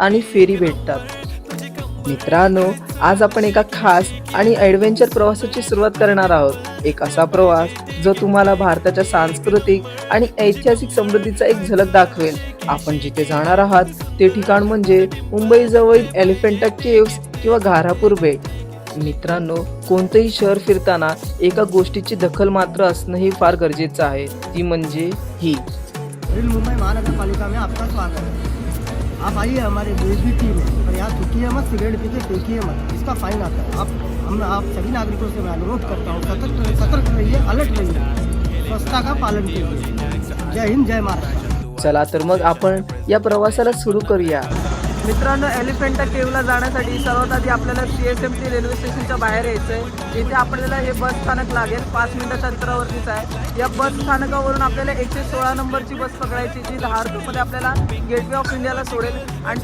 आणि फेरी भेटतात. मित्रांनो आज आपण एका खास आणि ॲडव्हेंचर प्रवासाची सुरुवात करणार आहोत. एक असा प्रवास जो तुम्हाला भारताच्या सांस्कृतिक आणि ऐतिहासिक समृद्धीचा एक झलक दाखवेल. आपण जिथे जाणार आहात ते ठिकाण म्हणजे मुंबईजवळील एलिफंटा केव्स किंवा घारापूर बेट. मित्रांनो कोणतंही शहर फिरताना एका गोष्टीची दखल मात्र असणंही फार गरजेचं आहे. ती म्हणजे ही. मुंबई महानगरपालिका में आपका स्वागत है. आप आइए हमारे देश की टीम है। और यहाँ थूकिए मत सिगरेट पीते फेंकिए मत। इसका फाइन आता है। आप हम आप सभी नागरिकों से मैं अनुरोध करता हूँ सतर्क सतर्क रहिए अलर्ट रहिए। स्वच्छता का पालन कीजिए। जय हिंद जय महाराष्ट्र। चला तर मग आपण या प्रवासाला सुरू करूया. मित्रांनो एलिफंटा केवला जाण्यासाठी सर्वात आधी आपल्याला C S M T railway स्टेशनच्या बाहेर यायचं आहे इथे आपल्याला हे बस स्थानक लागेल. पाच मिनिटाच्या अंतरावरतीच आहे. या बस स्थानकावरून आपल्याला एकशे सोळा नंबरची बस पकडायची जी दहा रुपयामध्ये आपल्याला गेटवे ऑफ इंडियाला सोडेल. आणि